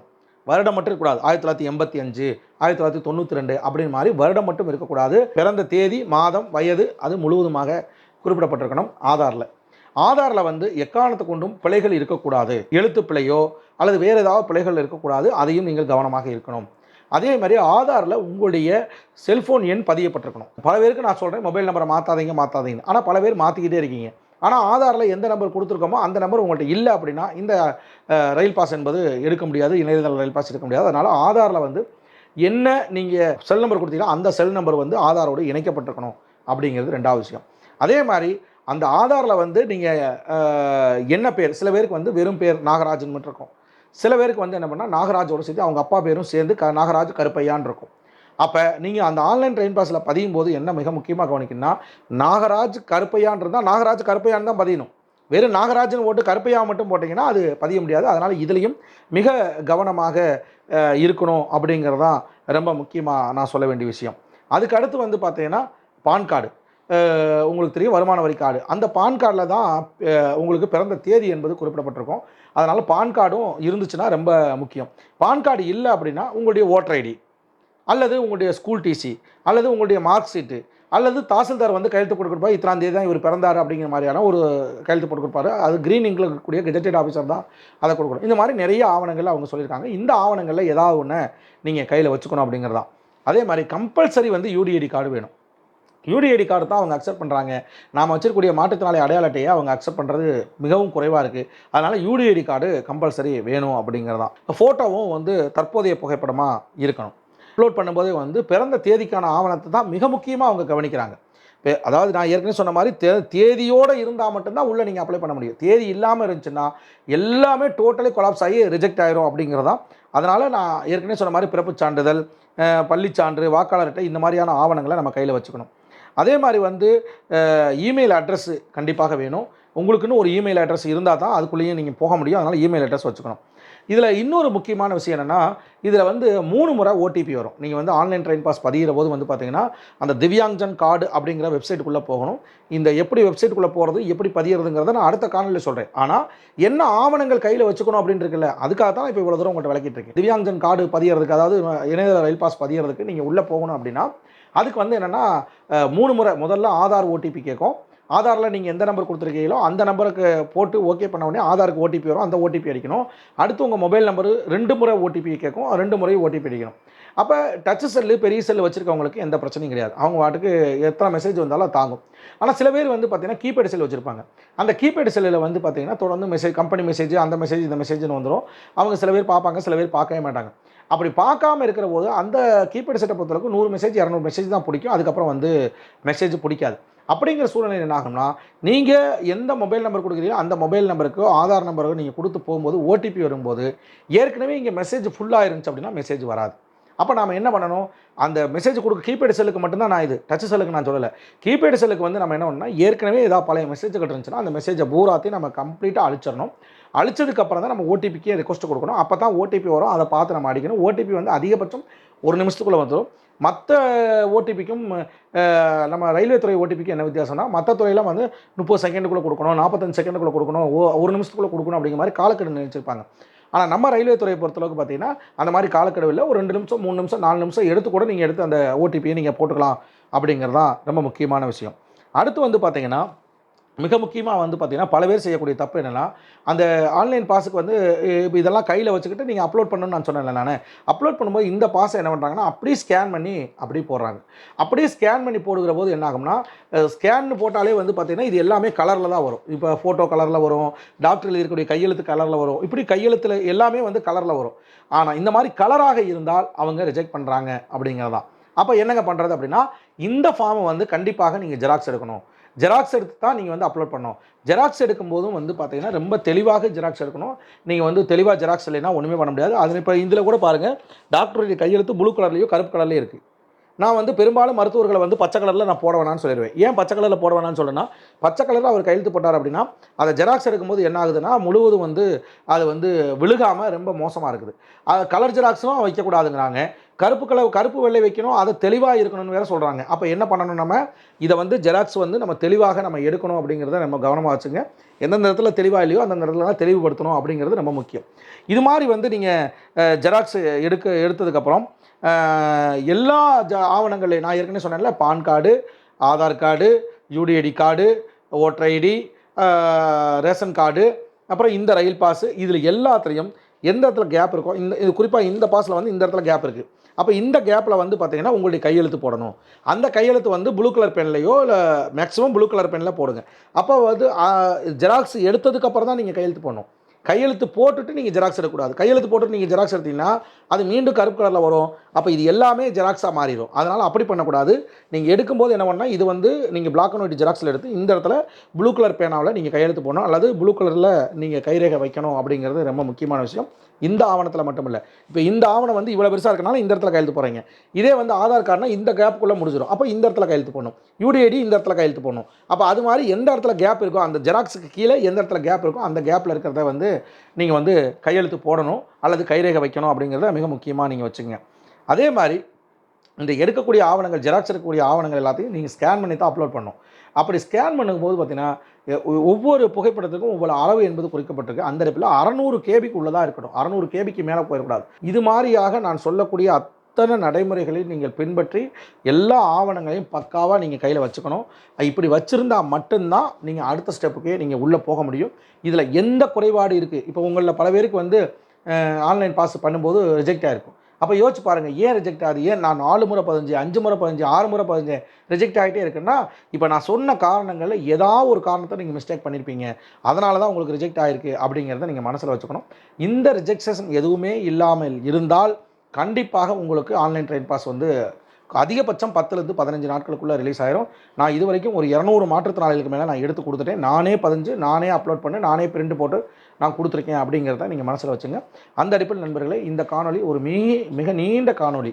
வருடம் மட்டும் இருக்கக்கூடாது. ஆயிரத்தி தொள்ளாயிரத்தி எண்பத்தி அஞ்சு ஆயிரத்தி தொள்ளாயிரத்தி தொண்ணூற்றி ரெண்டு அப்படின்னு மாதிரி வருடம் மட்டும் இருக்கக்கூடாது. பிறந்த தேதி மாதம் வயது அது முழுவதுமாக குறிப்பிடப்பட்டிருக்கணும் ஆதாரில். ஆதாரில் வந்து எக்காரணத்தை கொண்டும் பிழைகள் இருக்கக்கூடாது. எழுத்து பிழையோ அல்லது வேறு ஏதாவது பிழைகள் இருக்கக்கூடாது. அதையும் நீங்கள் கவனமாக இருக்கணும். அதே மாதிரி ஆதாரில் உங்களுடைய செல்ஃபோன் எண் பதியப்பட்டிருக்கணும். பல பேருக்கு நான் சொல்கிறேன் மொபைல் நம்பரை மாற்றாதீங்க மாற்றாதீங்க ஆனால் பல பேர் மாற்றிக்கிட்டே இருக்கீங்க. ஆனால் ஆதாரில் எந்த நம்பர் கொடுத்துருக்கோமோ அந்த நம்பர் உங்கள்கிட்ட இல்லை அப்படின்னா இந்த ரயில் பாஸ் என்பது எடுக்க முடியாது இணையதள ரயில் பாஸ் எடுக்க முடியாது. அதனால் ஆதாரில் வந்து என்ன நீங்கள் செல் நம்பர் கொடுத்தீங்கன்னா அந்த செல் நம்பர் வந்து ஆதாரோடு இணைக்கப்பட்டிருக்கணும் அப்படிங்கிறது ரெண்டாவது விஷயம். அதே மாதிரி அந்த ஆதாரில் வந்து நீங்கள் என்ன பேர்? சில பேருக்கு வந்து வெறும் பேர் நாகராஜன் மட்டும் இருக்கும். சில பேருக்கு வந்து என்ன பண்ணால் நாகராஜோட சேர்த்து அவங்க அப்பா பேரும் சேர்ந்து க நாகராஜ் கருப்பையான் இருக்கும். அப்போ நீங்கள் அந்த ஆன்லைன் ட்ரெயின் பாஸில் பதியும் போது என்ன மிக முக்கியமாக கவனிக்கணும்னா நாகராஜ் கருப்பையான் இருந்தால் நாகராஜ் கருப்பையான் தான் பதியணும். வெறும் நாகராஜன் ஓட்டு கருப்பையா மட்டும் போட்டிங்கன்னா அது பதிய முடியாது. அதனால் இதுலேயும் மிக கவனமாக இருக்கணும் அப்படிங்கிறது தான் ரொம்ப முக்கியமாக நான் சொல்ல வேண்டிய விஷயம். அதுக்கு அடுத்து வந்து பார்த்தீங்கன்னா பான் கார்டு. உங்களுக்கு தெரியும் வருமான வரி கார்டு. அந்த பான் கார்டில் தான் உங்களுக்கு பிறந்த தேதி என்பது குறிப்பிடப்பட்டிருக்கும். அதனால் பான் கார்டும் இருந்துச்சுன்னா ரொம்ப முக்கியம். பான் கார்டு இல்லை அப்படின்னா உங்களுடைய ஓட்டர் ஐடி. அல்லது உங்களுடைய ஸ்கூல் டிசி அல்லது உங்களுடைய மார்க் ஷீட்டு அல்லது தாசில்தார் வந்து கையெழுத்து போட்டு கொடுப்பார் இத்தனாம் தேதி தான் இவர் பிறந்தார் அப்படிங்கிற மாதிரியான ஒரு கையெழுத்து போட்டு கொடுப்பாரு அது கிரீன் இங்கில் இருக்கக்கூடிய கெஜெட்டட் ஆஃபீஸர் தான் அதை கொடுக்கணும். இந்த மாதிரி நிறைய ஆவணங்கள் அவங்க சொல்லியிருக்காங்க. இந்த ஆவணங்களில் ஏதாவது ஒன்று நீங்கள் கையில் வச்சுக்கணும் அப்படிங்கிறது. தான் அதே மாதிரி கம்பல்சரி வந்து யூடிஐடி கார்டு வேணும். யூடிஐடி கார்டு தான் அவங்க அக்செப்ட் பண்ணுறாங்க நாம் வச்சிருக்கக்கூடிய மாற்றுத்திறனாளி அடையாள அட்டையை அவங்க அக்செப்ட் பண்ணுறது மிகவும் குறைவாக இருக்குது அதனால் யூடிஐடி கார்டு கம்பல்சரி வேணும் அப்படிங்கிறது. தான் ஃபோட்டோவும் வந்து தற்போதைய புகைப்படமாக இருக்கணும். அப்லோட் பண்ணும்போதே வந்து பிறந்த தேதிக்கான ஆவணத்தை தான் மிக முக்கியமாக அவங்க கவனிக்கிறாங்க. இப்போ அதாவது நான் ஏற்கனவே சொன்ன மாதிரி தே தேதியோடு இருந்தால் மட்டும்தான் உள்ளே நீங்கள் அப்ளை பண்ண முடியும். தேதி இல்லாமல் இருந்துச்சுன்னா எல்லாமே டோட்டலி கொலாப்ஸ் ஆகி ரிஜெக்ட் ஆயிரும் அப்படிங்கிறதான் அதனால் நான் ஏற்கனவே சொன்ன மாதிரி பிறப்புச் சான்றிதழ் அஹ், பள்ளிச் சான்று வாக்காளர் அட்டை இந்த மாதிரியான ஆவணங்களை நம்ம கையில் வச்சுக்கணும். அதே மாதிரி வந்து இமெயில் அட்ரஸ் கண்டிப்பாக வேணும். உங்களுக்குன்னு ஒரு இமெயில் அட்ரஸ் இருந்தால் தான் அதுக்குள்ளேயும் நீங்கள் போக முடியும். அதனால் இமெயில் அட்ரஸ் வச்சுக்கணும். இதில் இன்னொரு முக்கியமான விஷயம் என்னென்னா இதில் வந்து மூணு முறை ஓடிபி வரும். நீங்கள் வந்து ஆன்லைன் ட்ரெயின் பாஸ் பதிகிற போது வந்து பார்த்தீங்கன்னா அந்த திவ்யாங்ஜன் கார்டு அப்படிங்கிற வெப்சைட்டுக்குள்ளே போகணும். இந்த எப்படி வெப்சைட்டுக்குள்ளே போகிறது எப்படி பதிகிறதுங்கிறத நான் அடுத்த காணொலியில் சொல்கிறேன் ஆனால் என்ன ஆவணங்கள் கையில் வச்சுக்கணும் அப்படின்னு இருக்குல்ல அதுக்காக தான் இப்போ இவ்வளோ தூரம் உங்கள்கிட்ட விளக்கிட்டு இருக்கேன். திவ்யாங்ஜன் கார்டு பதிகிறதுக்கு அதாவது இணையதள ரயில் பாஸ் பதிகிறதுக்கு நீங்கள் உள்ளே போகணும் அப்படின்னா அதுக்கு வந்து என்னென்னா மூணு முறை முதல்ல ஆதார் ஓடிபி கேட்கும். ஆதாரில் நீங்கள் எந்த நம்பர் கொடுத்துருக்கீங்களோ அந்த நம்பருக்கு போட்டு ஓகே பண்ண உடனே ஆதாருக்கு ஓடிபி வரும் அந்த ஓடிபி அடிக்கணும். அடுத்து உங்கள் மொபைல் நம்பரு ரெண்டு முறை ஓடிபி கேட்கும் ரெண்டு முறை ஓடிபி அடிக்கணும். அப்போ டச் செல்லு பெரிய செல்லு வச்சுருக்கவங்களுக்கு எந்த பிரச்சனையும் கிடையாது. அவங்க வாட்டுக்கு எத்தனை மெசேஜ் வந்தாலும் தாங்கும். ஆனால் சில பேர் வந்து பார்த்திங்கன்னா கீபேட் செல் வச்சுருப்பாங்க. அந்த கீபேட் செல்லில் வந்து பார்த்தீங்கன்னா தொடர்ந்து மெசேஜ் கம்பெனி மெசேஜ் அந்த மெசேஜ் இந்த மெசேஜ்னு வந்துடும். அவங்க சில பேர் பார்ப்பாங்க சில பேர் பார்க்கவே மாட்டாங்க. அப்படி பார்க்காம இருக்கிற போது அந்த கீபேடு செட்டை பொறுத்தளவுக்கு நூறு மெசேஜ் இரநூறு மெசேஜ் தான் பிடிக்கும். அதுக்கப்புறம் வந்து மெசேஜ் பிடிக்காது. அப்படிங்கிற சூழ்நிலை என்ன ஆகும்னா நீங்கள் எந்த மொபைல் நம்பர் கொடுக்குறீங்களோ அந்த மொபைல் நம்பருக்கோ ஆதார் நம்பருக்கோ நீங்கள் கொடுத்து போகும்போது ஓடிபி வரும்போது ஏற்கனவே இங்கே மெசேஜ் ஃபுல்லாக இருந்துச்சு அப்படின்னா மெசேஜ் வராது. அப்போ நாம் என்ன பண்ணணும்? அந்த மெசேஜ் கொடுக்க கீபேட் செல்லுக்கு மட்டும்தான் நான் இது டச் செல்லுக்கு நான் சொல்லலை. கீபேட் செல்லுக்கு வந்து நம்ம என்ன பண்ணணும்னா ஏற்கனவே ஏதாவது பழைய மெசேஜ் இருந்துச்சுன்னா அந்த மெசேஜை பூராத்தையும் நம்ம கம்ப்ளீட்டாக அழிச்சிடணும். அழிச்சதுக்கப்புறம் தான் நம்ம ஓடிபிக்கே ரெக்வஸ்ட் கொடுக்கணும். அப்போ தான் ஓடிபி வரும். அதை பார்த்து நம்ம அடிக்கணும். ஓடிபி வந்து அதிகபட்சம் ஒரு நிமிஷத்துக்குள்ளே வந்துடும் மற்ற ஓடிபிக்கும் நம்ம ரயில்வே துறை ஓடிபிக்கு என்ன வித்தியாசம்னா மற்ற துறையெல்லாம் வந்து முப்பது செகண்டுக்குள்ளே கொடுக்கணும் நாற்பத்தஞ்சு செகண்டுக்குள்ளே கொடுக்கணும் ஓ- ஒரு நிமிஷத்துக்குள்ளே கொடுக்கணும் அப்படிங்கிற மாதிரி காலக்கெடு நினச்சிருப்பாங்க. ஆனால் நம்ம ரயில்வே துறையை பொறுத்தளவுக்கு பார்த்தீங்கன்னா அந்த மாதிரி காலக்கெடுவில் ஒரு ரெண்டு நிமிஷம் மூணு நிமிஷம் நாலு நிமிஷம் எடுத்து கூட நீங்கள் எடுத்து அந்த ஓடிபியை நீங்கள் போட்டுக்கலாம் அப்படிங்கிறது தான் ரொம்ப முக்கியமான விஷயம். அடுத்து வந்து பார்த்தீங்கன்னா மிக முக்கியமாக வந்து பார்த்தீங்கன்னா பல பேர் செய்யக்கூடிய தப்பு என்னென்னா அந்த ஆன்லைன் பாஸுக்கு வந்து இப்போ இதெல்லாம் கையில் வச்சுக்கிட்டு நீங்கள் அப்லோட் பண்ணணும்னு நான் சொன்னேன்ல நான். அப்லோட் பண்ணும்போது இந்த பாஸை என்ன பண்ணுறாங்கன்னா அப்படியே ஸ்கேன் பண்ணி அப்படியே போடுறாங்க. அப்படியே ஸ்கேன் பண்ணி போடுகிற போது என்ன ஆகும்னா ஸ்கேன் போட்டாலே வந்து பார்த்தீங்கன்னா இது எல்லாமே கலரில் தான் வரும். இப்போ ஃபோட்டோ கலரில் வரும் டாக்டரில் இருக்கக்கூடிய கையெழுத்து கலரில் வரும் இப்படி கையெழுத்தில் எல்லாமே வந்து கலரில் வரும். ஆனால் இந்த மாதிரி கலராக இருந்தால் அவங்க ரிஜெக்ட் பண்ணுறாங்க அப்படிங்கிறதான். அப்போ என்னங்க பண்ணுறது அப்படின்னா இந்த ஃபார்மை வந்து கண்டிப்பாக நீங்கள் ஜெராக்ஸ் எடுக்கணும். ஜெராக்ஸ் எடுத்து தான் நீங்கள் வந்து அப்லோட் பண்ணணும். ஜெராக்ஸ் எடுக்கும்போதும் வந்து பார்த்தீங்கன்னா ரொம்ப தெளிவாக ஜெராக்ஸ் எடுக்கணும். நீங்கள் வந்து தெளிவாக ஜெராக்ஸ் இல்லைன்னா ஒன்றுமே பண்ண முடியாது. அதில் இப்போ இதில் கூட பாருங்கள் டாக்டருடைய கையெழுத்து ப்ளூ கலர்லேயோ கருப்பு கலர்லேயும் இருக்குது நான் வந்து பெரும்பாலும் மருத்துவர்களை வந்து பச்சை கலரில் நான் போட வேணாம்னு சொல்லிடுவேன். ஏன் பச்சை கலரில் போட வேணாம்னு சொல்லுன்னா பச்சை கலரில் அவர் கையெழுத்து போட்டார் அப்படின்னா அதை ஜெராக்ஸ் எடுக்கும்போது என்ன ஆகுதுன்னா முழுவதும் வந்து அது வந்து விழுகாமல் ரொம்ப மோசமாக இருக்குது. அது கலர் ஜெராக்ஸும் வைக்கக்கூடாதுங்கிறாங்க. கருப்பு கலர் கருப்பு வெள்ளை வைக்கணும் அதை தெளிவாக இருக்கணும்னு வேறு சொல்கிறாங்க அப்போ என்ன பண்ணணும் நம்ம? இதை வந்து ஜெராக்ஸ் வந்து நம்ம தெளிவாக நம்ம எடுக்கணும் அப்படிங்கிறத நம்ம கவனமாக வச்சுங்க. எந்தெந்த இடத்துல தெளிவாக இல்லையோ அந்தந்த இடத்துல தான் தெளிவுபடுத்தணும் அப்படிங்கிறது ரொம்ப முக்கியம். இது மாதிரி வந்து நீங்கள் ஜெராக்ஸ் எடுக்க எடுத்ததுக்கப்புறம் எல்லா ஜ ஆவணங்களையும் நான் ஏற்கனவே சொன்னேன்ல PAN card Aadhaar card UDID card voter ID ration card அப்புறம் இந்த ரயில் பாஸு இதில் எல்லாத்துலேயும் எந்த இடத்துல கேப் இருக்கோ இந்த இது குறிப்பாக இந்த பாஸில் வந்து இந்த இடத்துல கேப் இருக்குது அப்போ இந்த கேப்பில் வந்து பார்த்தீங்கன்னா உங்களுடைய கையெழுத்து போடணும். அந்த கையெழுத்து வந்து ப்ளூ கலர் பென்லையோ இல்லை மேக்ஸிமம் ப்ளூ கலர் பெனில் போடுங்க. அப்போ வந்து ஜெராக்ஸ் எடுத்ததுக்கப்புறம் தான் நீங்கள் கையெழுத்து போடணும். கையெழுத்து போட்டுட்டு நீங்கள் ஜெராக்ஸ் எடுக்கக்கூடாது. கையெழுத்து போட்டுட்டு நீங்கள் ஜெராக்ஸ் எடுத்தீங்கன்னா அது மீண்டும் கருப்பு கலரில் வரும். அப்போ இது எல்லாமே ஜெராக்ஸாக மாறிடும். அதனால் அப்படி பண்ணக்கூடாது. நீங்கள் எடுக்கும்போது என்ன பண்ணால் இது வந்து நீங்கள் பிளாக் அண்ட் ஒயிட் ஜெராக்ஸில் எடுத்து இந்த இடத்துல ப்ளூ கலர் பேனாவில் நீங்கள் கையெழுத்து போடணும். அல்லது ப்ளூ கலரில் நீங்கள் கைரேகை வைக்கணும் அப்படிங்கிறது ரொம்ப முக்கியமான விஷயம். இந்த ஆவணத்தில் மட்டும் இல்லை இப்போ இந்த ஆவணம் வந்து இவ்வளோ பெருசாக இருக்கனால இந்த இடத்துல கையெழுத்து போகிறீங்க இதே வந்து ஆதார் கார்டுனா இந்த கேப்புக்குள்ளே முடிஞ்சிடும் அப்போ இந்த இடத்துல கையெழுத்து போடணும். யூடிஐடி இந்த இடத்துல கையெழுத்து போடணும். அப்போ அது மாதிரி எந்த இடத்துல கேப் இருக்கோ அந்த ஜெராக்ஸுக்கு கீழே எந்த இடத்துல கேப் இருக்கோ அந்த கேப்பில் இருக்கிறத வந்து நீங்கள் வந்து கையெழுத்து போடணும். அல்லது கைரேகை வைக்கணும் அப்படிங்கிறத மிக முக்கியமாக நீங்கள் வச்சுங்க அதே மாதிரி இந்த எடுக்கக்கூடிய ஆவணங்கள் ஜெராக்ஸ் எடுக்கக்கூடிய ஆவணங்கள் எல்லாத்தையும் நீங்கள் ஸ்கேன் பண்ணி தான் அப்லோட் பண்ணணும். அப்படி ஸ்கேன் பண்ணும்போது பார்த்தீங்கன்னா ஒவ்வொரு புகைப்படத்துக்கும் ஒவ்வொரு அளவு என்பது குறிக்கப்பட்டிருக்கு. அந்த இடத்துல அறநூறு கேபிக்கு உள்ளதாக இருக்கணும் அறநூறு கேபிக்கு மேலே போயிடக்கூடாது. இது மாதிரியாக நான் சொல்லக்கூடிய அத்தனை நடைமுறைகளை நீங்கள் பின்பற்றி எல்லா ஆவணங்களையும் பக்காவாக நீங்கள் கையில் வச்சுக்கணும். இப்படி வச்சுருந்தா மட்டும்தான் நீங்கள் அடுத்த ஸ்டெப்புக்கே நீங்கள் உள்ளே போக முடியும். இதில் எந்த குறைபாடு இருக்குது இப்போ உங்களில் பல பேருக்கு வந்து ஆன்லைன் பாஸ் பண்ணும்போது ரிஜெக்ட் ஆகிருக்கும் அப்போ யோசிச்சு பாருங்கள் ஏன் ரிஜெக்ட் ஆகுது? ஏன் நான் நாலு முறை பதினஞ்சு அஞ்சு முறை பதினஞ்சு ஆறு முறை பதினஞ்சு ரிஜெக்ட் ஆகிட்டே இருக்குன்னா இப்போ நான் சொன்ன காரணங்களில் ஏதாவது ஒரு காரணத்தை நீங்கள் மிஸ்டேக் பண்ணியிருப்பீங்க அதனால தான் உங்களுக்கு ரிஜெக்ட் ஆகிருக்கு அப்படிங்கிறத நீங்கள் மனசில் வச்சுக்கணும். இந்த ரிஜெக்ஷன் எதுவுமே இல்லாமல் இருந்தால் கண்டிப்பாக உங்களுக்கு ஆன்லைன் ட்ரெயின் பாஸ் வந்து அதிகபட்சம் பத்துலேருந்து பதினஞ்சு நாட்களுக்குள்ளே ரிலீஸ் ஆயிரும். நான் இது வரைக்கும் ஒரு இரநூறு மாற்றுத்திறனாளிகளுக்கு மேலே நான் எடுத்து கொடுத்துட்டேன். நானே பதிஞ்சு நானே அப்லோட் பண்ணி நானே பிரிண்ட் போட்டு நான் கொடுத்துருக்கேன் அப்படிங்கிறத நீங்கள் மனசில் வச்சுங்க. அந்த அடிப்படையில் நண்பர்களே இந்த காணொளி ஒரு மிக மிக நீண்ட காணொளி.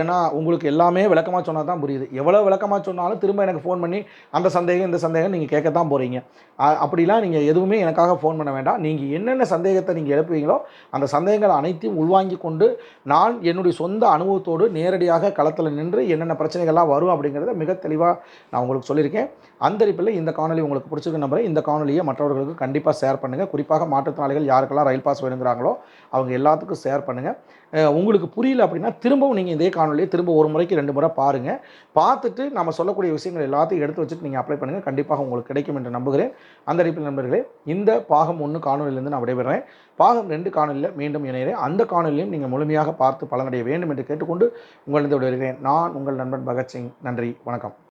ஏன்னா உங்களுக்கு எல்லாமே விளக்கமாக சொன்னால் தான் புரியுது. எவ்வளோ விளக்கமாக சொன்னாலும் திரும்ப எனக்கு ஃபோன் பண்ணி அந்த சந்தேகம் இந்த சந்தேகம் நீங்கள் கேட்க தான் போகிறீங்க அப்படிலாம் நீங்கள் எதுவுமே எனக்காக ஃபோன் பண்ண வேண்டாம். நீங்கள் என்னென்ன சந்தேகத்தை நீங்கள் எழுப்புவீங்களோ அந்த சந்தேகங்கள் அனைத்தையும் உள்வாங்கி கொண்டு நான் என்னுடைய சொந்த அனுபவத்தோடு நேரடியாக களத்தில் நின்று என்னென்ன பிரச்சனைகள்லாம் வரும் அப்படிங்கிறத மிக தெளிவாக நான் உங்களுக்கு சொல்லியிருக்கேன். அந்த அறிப்பில் இந்த காணொலி உங்களுக்கு பிடிச்சிருக்க நம்பரை இந்த காணொலியை மற்றவர்களுக்கு கண்டிப்பாக ஷேர் பண்ணுங்கள் குறிப்பாக மாற்றுத்திறனாளிகள் யாருக்கெல்லாம் ரயில் பாஸ் வேணுங்கிறாங்களோ அவங்க எல்லாத்துக்கும் ஷேர் பண்ணுங்கள் உங்களுக்கு புரியல அப்படின்னா திரும்பவும் நீங்கள் இதே காணொலியை திரும்ப ஒரு முறைக்கு ரெண்டு முறை பாருங்கள் பார்த்துட்டு நம்ம சொல்லக்கூடிய விஷயங்கள் எல்லாத்தையும் எடுத்து வச்சுட்டு நீங்கள் அப்ளை பண்ணுங்கள் கண்டிப்பாக உங்களுக்கு கிடைக்கும் என்று நம்புகிறேன். அந்த அடிப்படையில் நண்பர்களே இந்த பாகம் ஒன்று காணொலியிலிருந்து நான் விடைபெறேன். பாகம் ரெண்டு காணொலியில் மீண்டும் இணைகிறேன். அந்த காணொலியும் நீங்கள் முழுமையாக பார்த்து பலனடைய வேண்டும் என்று கேட்டுக்கொண்டு உங்களிடம் விடைபெறுகிறேன். நான் உங்கள் நண்பன் பகத்சிங். நன்றி. வணக்கம்.